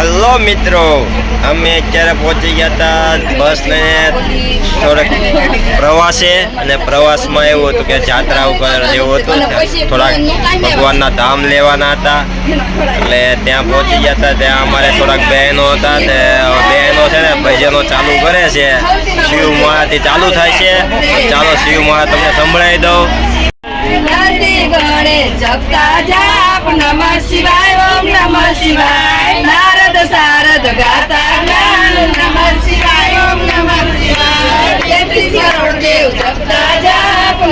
Hello મિત્રો, અમે અત્યારે પહોંચી ગયા હતા બસ લઈને થોડાક પ્રવાસે અને પ્રવાસમાં એવું હતું કે જાત્રા ઉપર જેવું હતું થોડાક ભગવાનના ધામ લેવાના હતા. એટલે ત્યાં પહોંચી ગયા હતા ત્યાં અમારે થોડાક બહેનો હતા તે બહેનો છે ને, ભજનો ચાલુ કરે છે. શિવ માળાથી ચાલુ થાય છે. ચાલો શિવ મહા તમને સંભળાવી દઉં. નમઃ શિવાય, ઓમ નમઃ શિવાય. નારદ સારદ ગાતા જ્ઞાન નમઃ શિવાય ઓમ નમઃ શિવાય તેત્રીસ કરોડ દેવ જપતા જાપ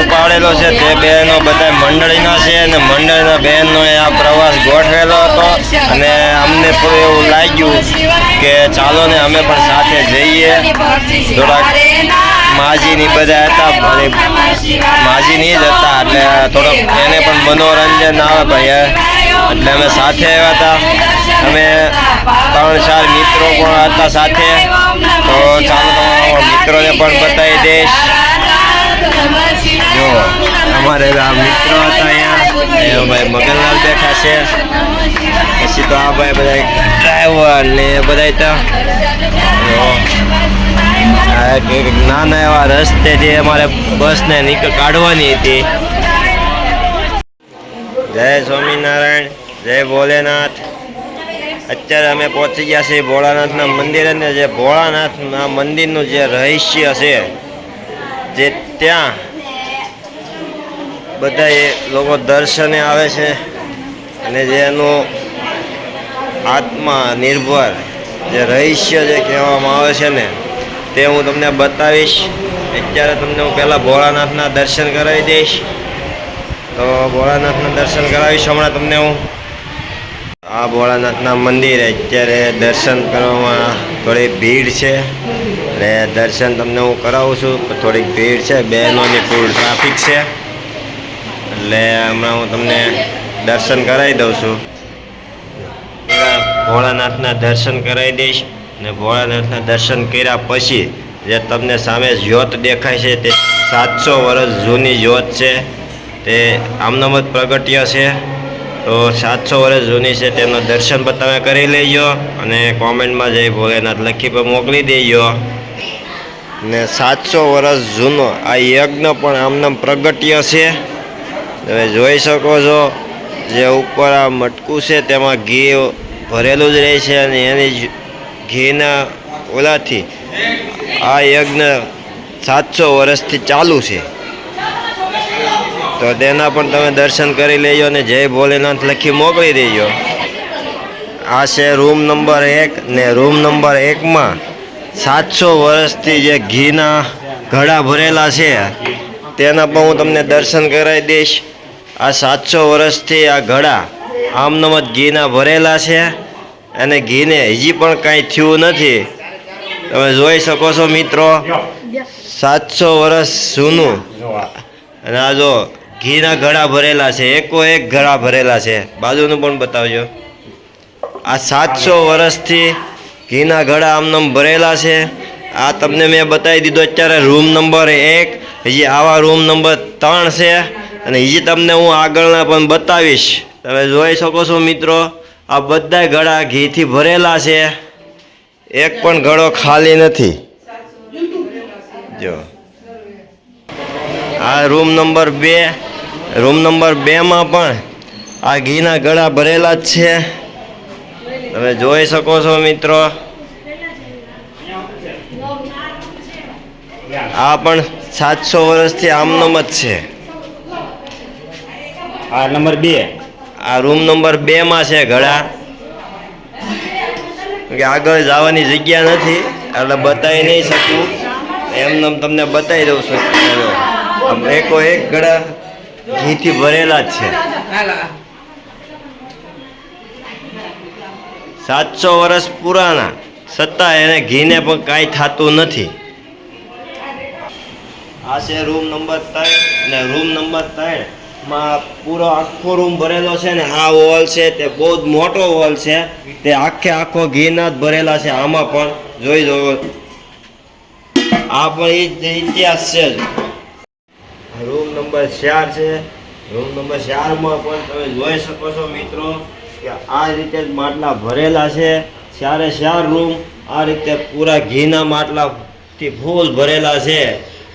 ઉપાડેલો છે તે બહેનો બધા મંડળીના છે અને મંડળીના બહેનોએ આ પ્રવાસ ગોઠવેલો હતો. અને અમને પણ એવું લાગ્યું કે ચાલો ને અમે પણ સાથે જઈએ. થોડાક માજીની બધા હતા માજીની જ હતા, એટલે થોડોક એને પણ મનોરંજન આવે ભાઈ એટલે અમે સાથે આવ્યા હતા. અમે ત્રણ ચાર મિત્રો પણ હતા સાથે. તો ચાલો તમારા મિત્રોને પણ બતાવી દઈશ. જો, અમારે આ મિત્રો હતા અહીંયા. એ ભાઈ મગનલાલ બેઠા છે. પછી તો આ ભાઈ બધા ડ્રાઈવર ને બધા એક નાના એવા રસ્તેથી અમારે બસને નીકળ કાઢવાની હતી. જય સ્વામિનારાયણ, જય ભોલેનાથ. અત્યારે અમે પહોંચી ગયા છીએ ભોળાનાથના મંદિર અને જે ભોળાનાથના મંદિરનું જે રહસ્ય છે, જે ત્યાં બધા એ લોકો દર્શને આવે છે અને જેનો એનું આત્મા નિર્ભર જે રહસ્ય જે કહેવામાં આવે છે ને, તે હું તમને બતાવીશ. અત્યારે તમને હું પહેલાં ભોળાનાથના દર્શન કરાવી દઈશ. તો ભોળાનાથના દર્શન કરાવીશ હમણાં તમને હું. આ ભોળાનાથના મંદિરે અત્યારે દર્શન કરવામાં થોડી ભીડ છે. એટલે દર્શન તમને હું કરાવું છું. થોડીક ભીડ છે. બહેનોની ફૂલ ટ્રાફિક છે. એટલે હમણાં હું તમને દર્શન કરાવી દઉં છું. ભોળાનાથના દર્શન કરાવી દઈશ અને ભોળાનાથના દર્શન કર્યા પછી જે તમને સામે જ્યોત દેખાય છે તે સાતસો વર્ષ જૂની જ્યોત છે. તે આમનામ જ પ્રગટ્ય છે. તો સાતસો વર્ષ જૂની છે તેનું દર્શન પણ તમે કરી લેજો અને કોમેન્ટમાં જઈ ભોલેનાથ લખી પણ મોકલી દેજો. ને સાતસો વર્ષ જૂનો આ યજ્ઞ પણ આમનામ પ્રગટ્ય છે. તમે જોઈ શકો છો, જે ઉપર આ મટકું છે, તેમાં ઘી ભરેલું જ રહે છે અને એની ઘીના ઓલાથી આ યજ્ઞ સાતસો વર્ષથી ચાલુ છે. તો તેના પણ તમે દર્શન કરી લેજો અને જય ભોલેનાથ લખી મોકલી દેજો. આ છે રૂમ નંબર એક ને રૂમ નંબર એકમાં સાતસો વર્ષથી જે ઘીના ઘડા ભરેલા છે, તેના પણ હું તમને દર્શન કરાવી દઈશ. આ સાતસો વર્ષથી આ ઘડા આમનામ જ ઘીના ભરેલા છે અને ઘીને હજી પણ કાંઈ થયું નથી. તમે જોઈ શકો છો મિત્રો, સાતસો વર્ષ જૂનું. અને આ જો ઘીના ઘડા ભરેલા છે, એકો એક ઘડા ભરેલા છે. બાજુનું પણ બતાવજો. આ સાતસો વર્ષથી ઘીના ઘડા આમનામ ભરેલા છે. આ તમને મેં બતાવી દીધો, અત્યારે રૂમ નંબર એક, હજી આવા રૂમ નંબર ત્રણ છે. અને એ તમને હું આગળના પણ બતાવીશ, તમે જોઈ શકો છો મિત્રો, આ બધા ઘડા ઘીથી ભરેલા છે. એક પણ ઘડો ખાલી નથી. જો. આ રૂમ નંબર બે, રૂમ નંબર બેમાં પણ આ ઘીના ગળા ભરેલા જ છે. તમે જોઈ શકો છો મિત્રો. આ પણ સાતસો વર્ષથી આમનામ જ છે. આ નંબર બે. આ રૂમ નંબર બેમાં છે ઘડા. કે આગળ જવાની જગ્યા નથી, એટલે બતાવી નહીં શકું. એમને તમને બતાવી દઉં છું. આમ એકો એક ઘડા ઘીથી ભરેલા જ છે. સાતસો વર્ષ પુરાના, છતાં એને ઘીને પણ કાંઈ થતું નથી. આ છે રૂમ નંબર ત્રણ અને રૂમ નંબર ત્રણ. માં પૂરો આખો રૂમ ભરેલો છે ને આ હોલ છે, તે બહુ જ મોટો હોલ છે. તે આખે આખો ઘીના જ ભરેલા છે, આમાં પણ. જોઈ જવો આ પણ એ ઇતિહાસ છે રૂમ નંબર ચાર છે. રૂમ નંબર ચારમાં પણ તમે જોઈ શકો છો મિત્રો કે આ રીતે જ માટલા ભરેલા છે. ચારે ચાર રૂમ આ રીતે પૂરા ઘીના માટલાથી ફૂલ ભરેલા છે.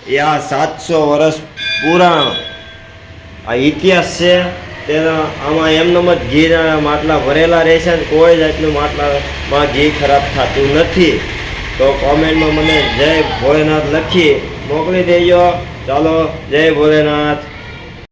એ આ સાતસો વર્ષ પુરાણો આ ઇતિહાસ છે. તેના આમાં એમનેમ જ ઘીના માટલા ભરેલા રહેશે ને કોઈ જાતનું માટલામાં ઘી ખરાબ થતું નથી. તો કોમેન્ટમાં મને જય ભોલેનાથ લખી મોકલી દેજો. ચાલો, જય ભોલેનાથ.